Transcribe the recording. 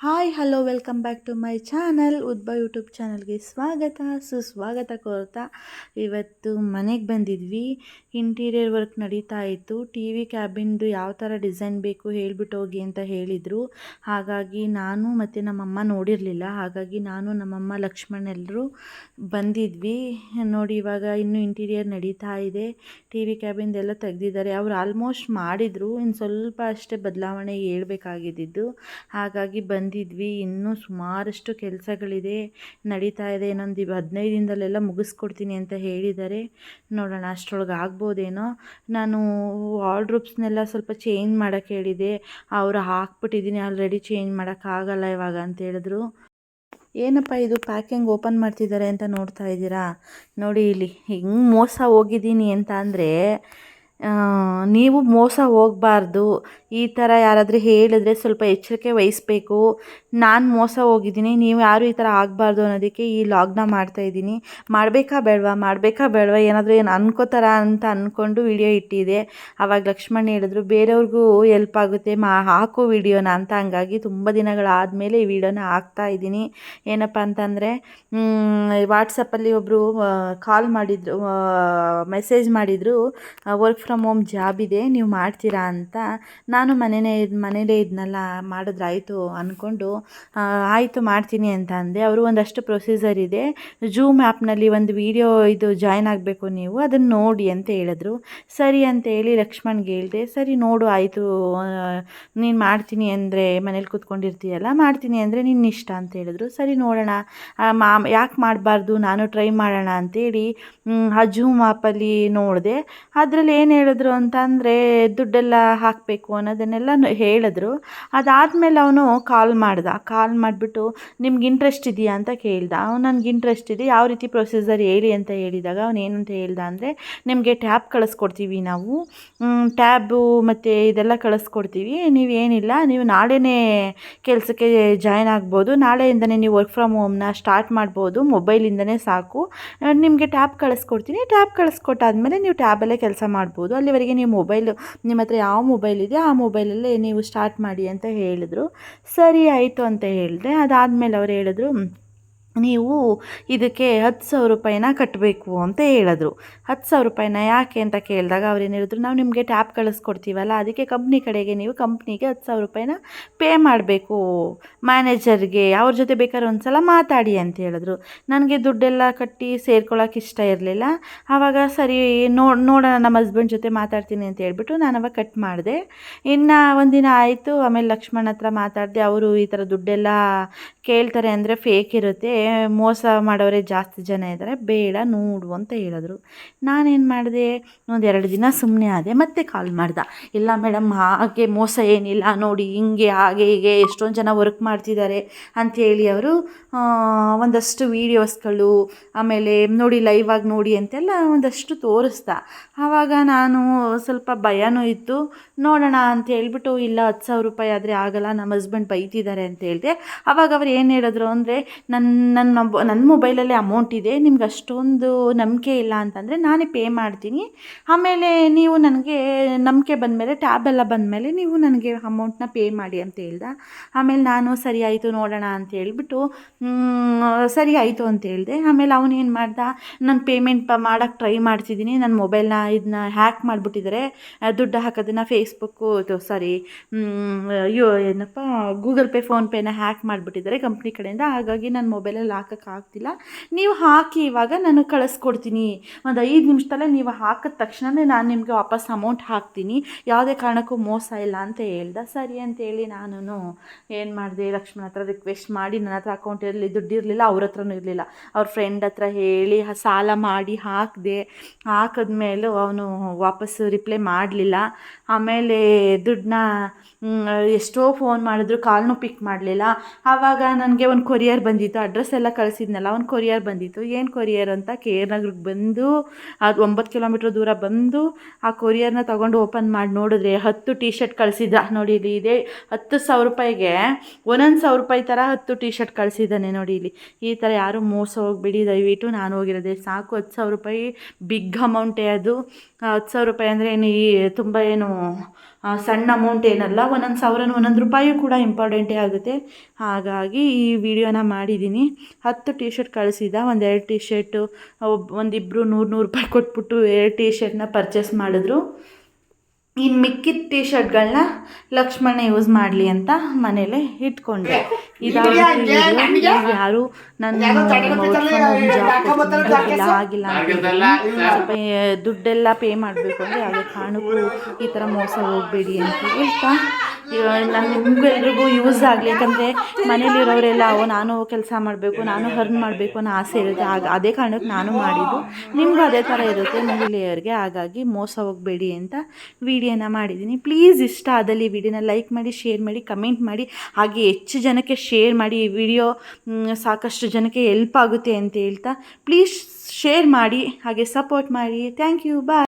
Hi, hello, welcome back to my channel. ಉದ್ಬ YouTube ಚಾನಲ್ಗೆ ಸ್ವಾಗತ, ಸುಸ್ವಾಗತ ಕೋರ್ತಾ. ಇವತ್ತು ಮನೆಗೆ ಬಂದಿದ್ವಿ. ಇಂಟೀರಿಯರ್ ವರ್ಕ್ ನಡೀತಾ ಇತ್ತು. ಟಿ ವಿ ಕ್ಯಾಬಿನ್ದು ಯಾವ ಥರ ಡಿಸೈನ್ ಬೇಕು ಹೇಳಿಬಿಟ್ಟು ಹೋಗಿ ಅಂತ ಹೇಳಿದರು. ಹಾಗಾಗಿ ನಾನು ಮತ್ತು ನಮ್ಮಮ್ಮ ನೋಡಿರಲಿಲ್ಲ. ಹಾಗಾಗಿ ನಾನು ನಮ್ಮಮ್ಮ ಲಕ್ಷ್ಮಣ್ ಎಲ್ಲರೂ ಬಂದಿದ್ವಿ. ನೋಡಿ, ಇವಾಗ ಇನ್ನೂ ಇಂಟೀರಿಯರ್ ನಡೀತಾ ಇದೆ. ಟಿ ವಿ ಕ್ಯಾಬಿನ್ದೆಲ್ಲ ತೆಗೆದಿದ್ದಾರೆ. ಅವ್ರು ಆಲ್ಮೋಸ್ಟ್ ಮಾಡಿದರು. ಇನ್ನು ಸ್ವಲ್ಪ ಅಷ್ಟೇ ಬದಲಾವಣೆ ಹೇಳ್ಬೇಕಾಗಿದ್ದು ಹಾಗಾಗಿ ಬಂದಿದ್ವಿ. ಇನ್ನೂ ಸುಮಾರಷ್ಟು ಕೆಲಸಗಳಿದೆ, ನಡೀತಾ ಇದೆ. ಇನ್ನೊಂದು ಹದಿನೈದು ದಿನದಲ್ಲೆಲ್ಲ ಮುಗಿಸ್ಕೊಡ್ತೀನಿ ಅಂತ ಹೇಳಿದ್ದಾರೆ. ನೋಡೋಣ, ಅಷ್ಟರೊಳಗೆ ಆಗ್ಬೋದೇನೋ. ನಾನು ವಾರ್ಡ್ರೂಬ್ಸ್ನೆಲ್ಲ ಸ್ವಲ್ಪ ಚೇಂಜ್ ಮಾಡೋಕ್ಕೆ ಹೇಳಿದೆ. ಅವರು ಹಾಕ್ಬಿಟ್ಟಿದ್ದೀನಿ, ಆಲ್ರೆಡಿ ಚೇಂಜ್ ಮಾಡೋಕ್ಕಾಗಲ್ಲ ಇವಾಗ ಅಂತ ಹೇಳಿದ್ರು. ಏನಪ್ಪ ಇದು ಪ್ಯಾಕಿಂಗ್ ಓಪನ್ ಮಾಡ್ತಿದ್ದಾರೆ ಅಂತ ನೋಡ್ತಾ ಇದ್ದೀರಾ? ನೋಡಿ ಇಲ್ಲಿ, ಹೆಂಗೆ ಮೋಸ ಹೋಗಿದ್ದೀನಿ ಅಂತ ಅಂದರೆ ನೀವು ಮೋಸ ಹೋಗಬಾರ್ದು. ಈ ಥರ ಯಾರಾದರೂ ಹೇಳಿದ್ರೆ ಸ್ವಲ್ಪ ಎಚ್ಚರಿಕೆ ವಹಿಸ್ಬೇಕು. ನಾನು ಮೋಸ ಹೋಗಿದ್ದೀನಿ, ನೀವು ಯಾರು ಈ ಥರ ಆಗಬಾರ್ದು ಅನ್ನೋದಕ್ಕೆ ಈ ಲಾಗ್ನ ಮಾಡ್ತಾಯಿದ್ದೀನಿ ಮಾಡಬೇಕಾ ಬೇಡವಾ? ಮಾಡಬೇಕಾ ಬೇಡವಾ? ಏನಾದರೂ ಏನು ಅನ್ಕೋತಾರ ಅಂತ ಅಂದ್ಕೊಂಡು ವಿಡಿಯೋ ಇಟ್ಟಿದೆ. ಆವಾಗ ಲಕ್ಷ್ಮಣ್ ಹೇಳಿದ್ರು, ಬೇರೆಯವ್ರಿಗೂ ಎಲ್ಪ್ ಆಗುತ್ತೆ, ಮಾ, ಹಾಕು ವಿಡಿಯೋನ ಅಂತ. ಹಂಗಾಗಿ ತುಂಬ ದಿನಗಳಾದಮೇಲೆ ಈ ವಿಡಿಯೋನ ಹಾಕ್ತಾ ಇದ್ದೀನಿ. ಏನಪ್ಪ ಅಂತಂದರೆ ವಾಟ್ಸಪ್ಪಲ್ಲಿ ಒಬ್ಬರು ಕಾಲ್ ಮಾಡಿದರು ಮೆಸೇಜ್ ಮಾಡಿದರು ವರ್ಕ್ ಫ್ರಮ್ ಹೋಮ್ ಜಾಬ್ ಇದೆ, ನೀವು ಮಾಡ್ತೀರಾ ಅಂತ ನಾನು ಮನೆಯೇ ಇದು ಮನೇಲೇ ಇದ್ನಲ್ಲ ಮಾಡಿದ್ರಾಯಿತು ಅಂದ್ಕೊಂಡು ಆಯಿತು ಮಾಡ್ತೀನಿ ಅಂತ ಅಂದೆ. ಅವರು ಒಂದಷ್ಟು ಪ್ರೊಸೀಜರ್ ಇದೆ. ಜೂಮ್ ಆ್ಯಪ್ನಲ್ಲಿ ಒಂದು ವೀಡಿಯೋ ಇದು ಜಾಯ್ನ್ ಆಗಬೇಕು ನೀವು, ಅದನ್ನು ನೋಡಿ ಅಂತ ಹೇಳಿದ್ರು. ಸರಿ ಅಂತ ಹೇಳಿ ಲಕ್ಷ್ಮಣ್ಗೆ ಹೇಳಿದೆ, ಸರಿ ನೋಡು ಆಯಿತು ನೀನು ಮಾಡ್ತೀನಿ ಅಂದರೆ ಮನೇಲಿ ಕೂತ್ಕೊಂಡಿರ್ತೀಯಲ್ಲ, ಮಾಡ್ತೀನಿ ಅಂದರೆ ನಿನ್ನ ಇಷ್ಟ ಅಂತ ಹೇಳಿದ್ರು. ಸರಿ ನೋಡೋಣ ಯಾಕೆ ಮಾಡಬಾರ್ದು, ನಾನು ಟ್ರೈ ಮಾಡೋಣ ಅಂತೇಳಿ ಆ ಜೂಮ್ ಆ್ಯಪಲ್ಲಿ ನೋಡಿದೆ. ಅದರಲ್ಲಿ ಹೇಳಿದ್ರು ಅಂತ ಅಂದರೆ ದುಡ್ಡೆಲ್ಲ ಹಾಕಬೇಕು ಅನ್ನೋದನ್ನೆಲ್ಲ ಹೇಳಿದ್ರು. ಅದಾದಮೇಲೆ ಅವನು ಕಾಲ್ ಮಾಡ್ದ. ಕಾಲ್ ಮಾಡಿಬಿಟ್ಟು, ನಿಮ್ಗೆ ಇಂಟ್ರೆಸ್ಟ್ ಇದೆಯಾ? ಅಂತ ಕೇಳ್ದ. ಅವ್ನು, ನನಗೆ ಇಂಟ್ರೆಸ್ಟ್ ಇದೆ. ಯಾವ ರೀತಿ ಪ್ರೊಸೀಜರ್ ಹೇಳಿ? ಅಂತ ಹೇಳಿದಾಗ ಅವನು ಏನಂತ ಹೇಳ್ದ ಅಂದರೆ, ನಿಮಗೆ ಟ್ಯಾಬ್ ಕಳಿಸ್ಕೊಡ್ತೀವಿ ನಾವು. ಟ್ಯಾಬು ಮತ್ತು ಇದೆಲ್ಲ ಕಳಿಸ್ಕೊಡ್ತೀವಿ. ನೀವೇನಿಲ್ಲ ನೀವು ನಾಳೆನೇ ಕೆಲಸಕ್ಕೆ ಜಾಯ್ನ್ ಆಗ್ಬೋದು. ನಾಳೆಯಿಂದನೇ ನೀವು ವರ್ಕ್ ಫ್ರಮ್ ಹೋಮ್ನ ಸ್ಟಾರ್ಟ್ ಮಾಡ್ಬೋದು. ಮೊಬೈಲಿಂದನೇ ಸಾಕು. ನಿಮಗೆ ಟ್ಯಾಬ್ ಕಳಿಸ್ಕೊಡ್ತೀನಿ. ಟ್ಯಾಬ್ ಕಳಿಸ್ಕೊಟ್ಟಾದ್ಮೇಲೆ ನೀವು ಟ್ಯಾಬಲ್ಲೇ ಕೆಲಸ ಮಾಡ್ಬೋದು. ಅಲ್ಲಿವರೆಗೆ ನೀವು ಮೊಬೈಲು, ನಿಮ್ಮ ಹತ್ರ ಯಾವ ಮೊಬೈಲ್ ಇದೆ ಆ ಮೊಬೈಲಲ್ಲೇ ನೀವು ಸ್ಟಾರ್ಟ್ ಮಾಡಿ ಅಂತ ಹೇಳಿದರು. ಸರಿ, ಆಯಿತು ಅಂತ ಹೇಳಿದೆ ಅದಾದಮೇಲೆ ಅವ್ರು ಹೇಳಿದ್ರು ನೀವು ಇದಕ್ಕೆ ಹತ್ತು ಸಾವಿರ ರೂಪಾಯಿನ ಕಟ್ಟಬೇಕು ಅಂತ ಹೇಳಿದ್ರು. ಹತ್ತು ಸಾವಿರ ರೂಪಾಯಿನ ಯಾಕೆ ಅಂತ ಕೇಳಿದಾಗ ಅವ್ರು ಏನು ಹೇಳಿದ್ರು, ನಾವು ನಿಮಗೆ ಟ್ಯಾಪ್ ಕಳಿಸ್ಕೊಡ್ತೀವಲ್ಲ, ಅದಕ್ಕೆ ಕಂಪ್ನಿ ಕಡೆಗೆ ನೀವು ಕಂಪ್ನಿಗೆ ಹತ್ತು ಸಾವಿರ ರೂಪಾಯಿನ ಪೇ ಮಾಡಬೇಕು. ಮ್ಯಾನೇಜರ್ಗೆ ಅವ್ರ ಜೊತೆ ಬೇಕಾದ್ರೆ ಒಂದು ಸಲ ಮಾತಾಡಿ ಅಂತ ಹೇಳಿದ್ರು. ನನಗೆ ದುಡ್ಡೆಲ್ಲ ಕಟ್ಟಿ ಸೇರ್ಕೊಳ್ಳೋಕೆ ಇಷ್ಟ ಇರಲಿಲ್ಲ. ಆವಾಗ ಸರಿ ನೋಡಿ ನೋಡೋಣ, ನಮ್ಮ ಹಸ್ಬೆಂಡ್ ಜೊತೆ ಮಾತಾಡ್ತೀನಿ ಅಂತ ಹೇಳ್ಬಿಟ್ಟು ನಾನು ಅವಾಗ ಕಟ್ ಮಾಡಿದೆ. ಇನ್ನು ಒಂದಿನ ಆಯಿತು, ಆಮೇಲೆ ಲಕ್ಷ್ಮಣ್ ಹತ್ರ ಮಾತಾಡಿದೆ, ಅವರು ಈ ಥರ ದುಡ್ಡೆಲ್ಲ ಕೇಳ್ತಾರೆ ಅಂದರೆ ಫೇಕ್ ಇರುತ್ತೆ. ಮೋಸ ಮಾಡೋರೇ ಜಾಸ್ತಿ ಜನ ಇದ್ದಾರೆ. ಬೇಡ, ನೋಡು ಅಂತ ಹೇಳಿದ್ರು. ನಾನೇನು ಮಾಡಿದೆ? ಒಂದು ಎರಡು ದಿನ ಸುಮ್ಮನೆ ಆದೆ, ಮತ್ತೆ ಕಾಲ್ ಮಾಡ್ದೆ. ಇಲ್ಲ ಮೇಡಮ್ ಹಾಗೆ ಮೋಸ ಏನಿಲ್ಲ, ನೋಡಿ ಹಿಂಗೆ, ಹಾಗೆ, ಹೀಗೆ, ಎಷ್ಟೊಂದು ಜನ ವರ್ಕ್ ಮಾಡ್ತಿದ್ದಾರೆ ಅಂಥೇಳಿ ಅವರು ಒಂದಷ್ಟು ವೀಡಿಯೋಸ್ಗಳು ಆಮೇಲೆ ನೋಡಿ ಲೈವ್ ಆಗಿ ನೋಡಿ ಅಂತೆಲ್ಲ ಒಂದಷ್ಟು ತೋರಿಸ್ದ. ಆವಾಗ ನಾನು ಸ್ವಲ್ಪ ಭಯನೂ ಇತ್ತು. ನೋಡೋಣ ಅಂತ ಹೇಳ್ಬಿಟ್ಟು, ಇಲ್ಲ ಹತ್ತು ಸಾವಿರ ರೂಪಾಯಿ ಆದರೆ ಆಗಲ್ಲ ನಮ್ಮ ಹಸ್ಬೆಂಡ್ ಬೈತಿದ್ದಾರೆ ಅಂತ ಹೇಳಿದೆ. ಆವಾಗ ಅವ್ರು ಏನು ಹೇಳಿದ್ರು ಅಂದರೆ, ನನ್ನ ನನ್ನ ನನ್ನ ಮೊಬೈಲಲ್ಲೇ ಅಮೌಂಟ್ ಇದೆ, ನಿಮ್ಗೆ ಅಷ್ಟೊಂದು ನಂಬಿಕೆ ಇಲ್ಲ ಅಂತಂದರೆ ನಾನೇ ಪೇ ಮಾಡ್ತೀನಿ. ಆಮೇಲೆ ನೀವು ನನಗೆ ನಂಬಿಕೆ ಬಂದಮೇಲೆ ಟ್ಯಾಬ್ ಎಲ್ಲ ಬಂದಮೇಲೆ ನೀವು ನನಗೆ ಅಮೌಂಟ್ನ ಪೇ ಮಾಡಿ ಅಂತ ಹೇಳ್ದ. ಆಮೇಲೆ ನಾನು ಸರಿ ಆಯಿತು ನೋಡೋಣ ಅಂತ ಹೇಳ್ಬಿಟ್ಟು ಸರಿ ಆಯಿತು ಅಂತ ಹೇಳಿದೆ. ಆಮೇಲೆ ಅವನೇನು ಮಾಡ್ದ ನಾನು ಪೇಮೆಂಟ್ ಮಾಡೋಕ್ಕೆ ಟ್ರೈ ಮಾಡ್ತಿದ್ದೀನಿ ನನ್ನ ಮೊಬೈಲ್ನ ಇದನ್ನ ಹ್ಯಾಕ್ ಮಾಡಿಬಿಟ್ಟಿದ್ದಾರೆ ದುಡ್ಡು ಹಾಕೋದನ್ನು ಫೇಸ್ಬುಕ್ಕು ಸಾರಿ ಯೋ, ಏನಪ್ಪ ಗೂಗಲ್ ಪೇ ಫೋನ್ಪೇನ ಹ್ಯಾಕ್ ಮಾಡಿಬಿಟ್ಟಿದ್ದಾರೆ ಕಂಪ್ನಿ ಕಡೆಯಿಂದ. ಹಾಗಾಗಿ ನನ್ನ ಮೊಬೈಲಲ್ಲಿ ಹಾಕೋಕ್ಕಾಗ್ತಿಲ್ಲ ನೀವು ಹಾಕಿ ಇವಾಗ ನಾನು ಕಳಿಸ್ಕೊಡ್ತೀನಿ. ಒಂದು ಐದು ನಿಮಿಷದಲ್ಲೇ ನೀವು ಹಾಕಿದ ತಕ್ಷಣವೇ ನಾನು ನಿಮಗೆ ವಾಪಸ್ ಅಮೌಂಟ್ ಹಾಕ್ತೀನಿ. ಯಾವುದೇ ಕಾರಣಕ್ಕೂ ಮೋಸ ಇಲ್ಲ ಅಂತ ಹೇಳ್ದೆ. ಸರಿ ಅಂತೇಳಿ ನಾನು ಏನು ಮಾಡಿದೆ? ಲಕ್ಷ್ಮಣ ಹತ್ರ ರಿಕ್ವೆಸ್ಟ್ ಮಾಡಿ ನನ್ನ ಹತ್ರ ಅಕೌಂಟಲ್ಲಿ ದುಡ್ಡು ಇರಲಿಲ್ಲ, ಅವ್ರ ಹತ್ರನೂ ಇರಲಿಲ್ಲ. ಅವ್ರ ಫ್ರೆಂಡ್ ಹತ್ರ ಹೇಳಿ ಸಾಲ ಮಾಡಿ ಹಾಕಿದೆ. ಹಾಕಿದ್ಮೇಲೂ ಅವನು ವಾಪಸ್ಸು ರಿಪ್ಲೈ ಮಾಡಲಿಲ್ಲ. ಆಮೇಲೆ ದುಡ್ಡನ್ನ ಎಷ್ಟೋ ಫೋನ್ ಮಾಡಿದ್ರು, ಕಾಲ್ನೂ ಪಿಕ್ ಮಾಡಲಿಲ್ಲ. ಆವಾಗ ನನಗೆ ಒಂದು ಕೊರಿಯರ್ ಬಂದಿತ್ತು. ಅಡ್ರೆಸ್ ಡ್ರೆಸ್ ಎಲ್ಲ ಕಳಿಸಿದ್ನಲ್ಲ, ಅವ್ನು ಕೊರಿಯರ್ ಬಂದಿತ್ತು. ಏನು ಕೊರಿಯರ್ ಅಂತ ಕೆ ಆರ್ ನಗರಕ್ಕೆ ಬಂದು, ಅದು ಒಂಬತ್ತು ಕಿಲೋಮೀಟ್ರ್ ದೂರ ಬಂದು, ಆ ಕೊರಿಯರ್ನ ತೊಗೊಂಡು ಓಪನ್ ಮಾಡಿ ನೋಡಿದ್ರೆ ಹತ್ತು ಟೀ ಶರ್ಟ್ ಕಳಿಸಿದ್ದ. ನೋಡಿ ಇಲ್ಲಿ ಇದೇ, ಹತ್ತು ಸಾವಿರ ರೂಪಾಯಿಗೆ, ಒಂದೊಂದು ಸಾವಿರ ರೂಪಾಯಿ ಥರ ಹತ್ತು ಟೀ ಶರ್ಟ್ ಕಳಿಸಿದ್ದಾನೆ ನೋಡಿ ಇಲ್ಲಿ. ಈ ಥರ ಯಾರೂ ಮೋಸ ಹೋಗಿಬಿಡಿ, ದಯವಿಟ್ಟು ನಾನು ಹೋಗಿರೋದೆ ಸಾಕು. ಹತ್ತು ಸಾವಿರ ರೂಪಾಯಿ ಬಿಗ್ ಅಮೌಂಟೇ ಅದು. ಹತ್ತು ಸಾವಿರ ರೂಪಾಯಿ ಅಂದರೆ ಏನು ಈ ತುಂಬ ಏನು ಸಣ್ಣ ಅಮೌಂಟ್ ಏನಲ್ಲ, ಒಂದೊಂದು ಸಾವಿರ ಒಂದೊಂದು ರೂಪಾಯಿಯೂ ಕೂಡ ಇಂಪಾರ್ಟೆಂಟೇ ಆಗುತ್ತೆ. ಹಾಗಾಗಿ ಈ ವಿಡಿಯೋನ ಮಾಡಿದ್ದೀನಿ ಹತ್ತು ಟೀ ಶರ್ಟ್ ಕಳಿಸಿದ ಒಂದೆರಡು ಟೀ ಶರ್ಟು ಒಬ್ಬ ಒಂದಿಬ್ಬರು ನೂರು ನೂರು ರೂಪಾಯಿ ಕೊಟ್ಬಿಟ್ಟು ಎರಡು ಟೀ ಶರ್ಟ್ನ ಪರ್ಚೇಸ್ ಮಾಡಿದ್ರು. ಇನ್ನು ಮಿಕ್ಕಿದ ಟೀ ಶರ್ಟ್ಗಳನ್ನ ಲಕ್ಷ್ಮಣ ಯೂಸ್ ಮಾಡಲಿ ಅಂತ ಮನೇಲೆ ಇಟ್ಕೊಂಡೆ. ಯಾರು ನನ್ನ ಆಗಿಲ್ಲ ಆಗಿಲ್ಲ ಅಂತ ಸ್ವಲ್ಪ ದುಡ್ಡೆಲ್ಲ ಪೇ ಮಾಡಬೇಕು ಅಂದರೆ ಯಾವುದೇ ಕಾರಣಕ್ಕೂ ಈ ಥರ ಮೋಸ ಹೋಗಬೇಡಿ ಅಂತ ಹೇಳ್ತಾ ನಾನು ನಿಮಗೆಲ್ರಿಗೂ ಯೂಸ್ ಆಗಲಿ, ಯಾಕಂದರೆ ಮನೇಲಿರೋರೆಲ್ಲ, ಓ, ನಾನು ಕೆಲಸ ಮಾಡಬೇಕು, ನಾನು ಹರ್ನ್ ಮಾಡಬೇಕು ಅನ್ನೋ ಆಸೆ ಇರುತ್ತೆ. ಆಗ ಅದೇ ಕಾರಣಕ್ಕೆ ನಾನು ಮಾಡಿದ್ದು. ನಿಮಗೂ ಅದೇ ಥರ ಇರುತ್ತೆ ಮಹಿಳೆಯರಿಗೆ ಹಾಗಾಗಿ ಮೋಸ ಹೋಗಬೇಡಿ ಅಂತ ವಿಡಿಯೋನ ಮಾಡಿದ್ದೀನಿ. ಪ್ಲೀಸ್ ಇಷ್ಟ ಆದಲ್ಲಿ ವಿಡಿಯೋನ ಲೈಕ್ ಮಾಡಿ ಶೇರ್ ಮಾಡಿ ಕಮೆಂಟ್ ಮಾಡಿ. ಹಾಗೆ ಹೆಚ್ಚು ಜನಕ್ಕೆ ಶೇರ್ ಮಾಡಿ, ಈ ವಿಡಿಯೋ ಸಾಕಷ್ಟು ಜನಕ್ಕೆ ಎಲ್ಪ್ ಆಗುತ್ತೆ ಅಂತ ಹೇಳ್ತಾ ಪ್ಲೀಸ್ ಶೇರ್ ಮಾಡಿ, ಹಾಗೆ ಸಪೋರ್ಟ್ ಮಾಡಿ. Thank you bye